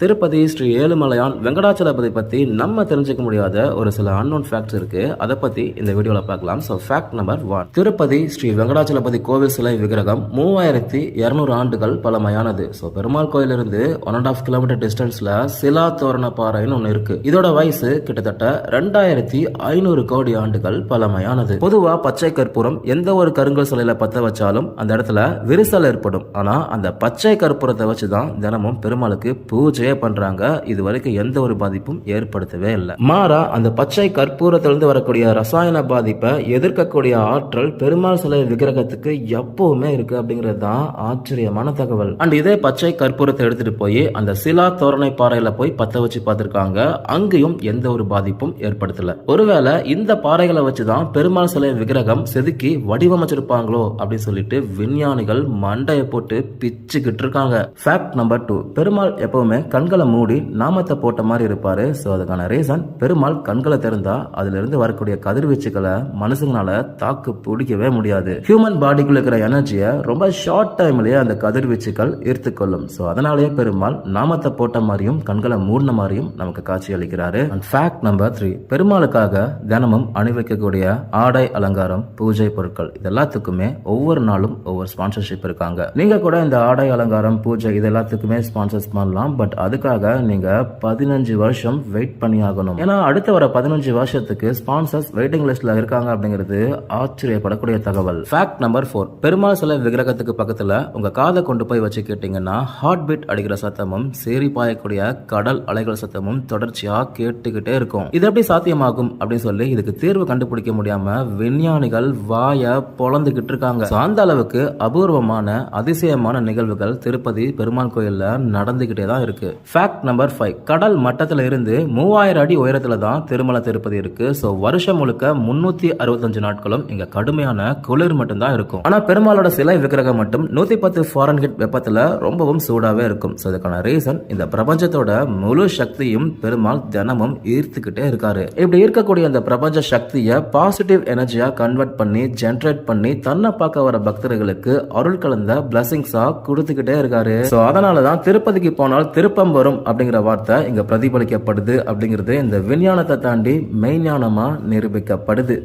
திருப்பதி ஸ்ரீ ஏழுமலையான் வெங்கடாச்சலபதி பற்றி நம்ம தெரிஞ்சுக்க முடியாத ஒரு சில அன்னோன் ஃபேக்ட்ஸ் இருக்குது அதை பற்றி இந்த வீடியோவில் பார்க்கலாம். So fact number one Tirupati Sri Venkatachalapathi கோவில் சிலை விக்கிரகம் மூவாயிரத்தி இரநூறு ஆண்டுகள் பழமையானது. ஸோ பெருமாள் கோயிலிருந்து ஒன் அண்ட் ஆஃப் கிலோமீட்டர் டிஸ்டன்ஸில் சிலா தோரண பாறைன்னு ஒன்று இருக்குது இதோட வயசு கிட்டத்தட்ட ரெண்டாயிரத்தி ஐநூறு கோடி ஆண்டுகள் பழமையானது. பொதுவாக பச்சை கற்பூரம் எந்த ஒரு கருங்கல் சிலையில் பற்ற வச்சாலும் அந்த இடத்துல விரிசல் ஏற்படும். ஆனால் அந்த பச்சை கற்பூரத்தை வச்சு தான் தினமும் பெருமாளுக்கு பூஜையே பண்றாங்க இது வரைக்கும் எந்த ஒரு பாதிப்பும் ஏற்படுத்தவே இல்லை. மாறா அந்த பச்சை கற்பூரத்திலிருந்து வரக்கூடிய ரசாயன பாதிப்பை எதிர்க்கக்கூடிய ஆற்றல் பெருமாள் சிலை விக்கிரகத்துக்கு எப்பவுமே இருக்கு அப்படிங்கிறது தான் ஆச்சரியமான தகவல். அண்ட் இதே பச்சை கற்பூரத்தை எடுத்துட்டு போய் அந்த சிலா தோரணை பாறையில போய் பத்த வச்சு பார்த்திருக்காங்க. அங்கேயும் எந்த ஒரு பாதிப்பும் ஏற்படுத்தல. ஒருவேளை இந்த பாறைகளை வச்சுதான் பெருமாள் சிலை விக்கிரகம் செதுக்கி வடிவமைச்சிருப்பாங்களோ அப்படின்னு சொல்லிட்டு விஞ்ஞானிகள் மண்டையை போட்டு பிச்சுக்கிட்டு இருக்காங்க. ஃபேக்ட் நம்பர் டூ பெருமாள் எப்பவுமே கண்களை மூடி நாமத்தை போட்ட மாதிரி இருப்பார். ஸோ அதுக்கான ரீசன் பெருமாள் கண்களை திறந்தா அதுல இருந்து வரக்கூடிய கதிர்வீச்சுகளை மனுஷங்களால தாக்கு பிடிக்கவே முடியாது. ஹியூமன் பாடிக்குள்ள இருக்கிற எனர்ஜியை ரொம்ப ஷார்ட் டைம்லயே அந்த கதிர்வீச்சுகள் ஈர்த்துக்கொள்ளும். ஸோ அதனாலேயே பெருமாள் நாமத்தை போட்ட மாதிரியும் கண்களை மூடின மாதிரியும் நமக்கு காட்சி அளிக்கிறாரு. அண்ட் ஃபேக்ட் நம்பர் த்ரீ பெருமாளுக்காக தினமும் அணிவிக்கக்கூடிய ஆடை அலங்காரம் பூஜை பொருட்கள் இது எல்லாத்துக்குமே ஒவ்வொரு நாளும் ஒவ்வொரு ஸ்பான்சர்ஷிப் இருக்காங்க. நீங்க கூட இந்த ஆடை அலங்காரம் பூஜை இது எல்லாத்துக்குமே ஸ்பான்சர்ஸ் பண்ணலாம். பட் அதுக்காக நீங்க பதினஞ்சு வருஷம் வெயிட் பண்ணி ஆகணும் ஏன்னா அடுத்த வர பதினஞ்சு வருஷத்துக்கு ஸ்பான்சர்ஸ் வெயிட்டிங் லிஸ்ட்ல இருக்காங்க அப்படிங்கிறது ஆச்சரியப்படக்கூடிய தகவல். ஃபேக்ட் நம்பர் ஃபோர் பெருமாள் சிலை விக்கிரகத்துக்கு பக்கத்துல உங்க காதை கொண்டு போய் வச்சு கேட்டீங்கன்னா ஹார்ட் பீட் அடிக்கிற சத்தமும் சேரி பாயக்கூடிய கடல் அலைகள் சத்தமும் தொடர்ச்சியா கேட்டுக்கிட்டே இருக்கும். இது எப்படி சாத்தியமாகும் அப்படின்னு சொல்லி இதுக்கு தீர்வு கண்டுபிடிக்க முடியாம விஞ்ஞானிகள் வாய பொழந்துகிட்டு இருக்காங்க. அந்த அளவுக்கு அபூர்வமான அதிசயமான நிகழ்வுகள் திருப்பதி பெருமாள் கோயில்ல நடந்துகிட்டே தான் இருக்கு. ஃபேக்ட் நம்பர் ஃபைவ் கடல் மட்டத்துல இருந்து மூவாயிரம் அடி உயரத்துல தான் திருமலை திருப்பதி இருக்கு. ஸோ வருஷம் முழுக்க முன்னூத்தி அறுபத்தஞ்சு நாட்களும் இங்க கடுமையான குளிர் மட்டும்தான் இருக்கும். ஆனால் பெருமாளோட சிலை விக்கிரகம் மட்டும் நூத்தி பத்து ஃபாரன்ஹிட் வெப்பத்தில் ரொம்பவும் சூடாவே இருக்கும். ஸோ இதுக்கான ரீசன் இந்த பிரபஞ்சத்தோட முழு சக்தியும் பெருமாள் தினமும் ஈர்த்துக்கிட்டே இருக்காரு. இப்படி இருக்கக்கூடிய அந்த பிரபஞ்ச சக்தியை பாசிட்டிவ் எனர்ஜியா கன்வெர்ட் பண்ணி ஜென்ரேட் பண்ணி தன்னை பார்க்க வர பக்தர்களுக்கு அருள் கலந்த பிளஸிங்ஸாக கொடுத்துக்கிட்டே இருக்காரு. ஸோ அதனால தான் திருப்பதிக்கு போனால் திருப்பம் வரும் அப்படிங்கிற வார்த்தை இங்கே பிரதிபலிக்கப்படுது அப்படிங்கிறது இந்த விஞ்ஞானத்தை தாண்டி மெய்ஞானமாக நிரூபிக்கப்படுது.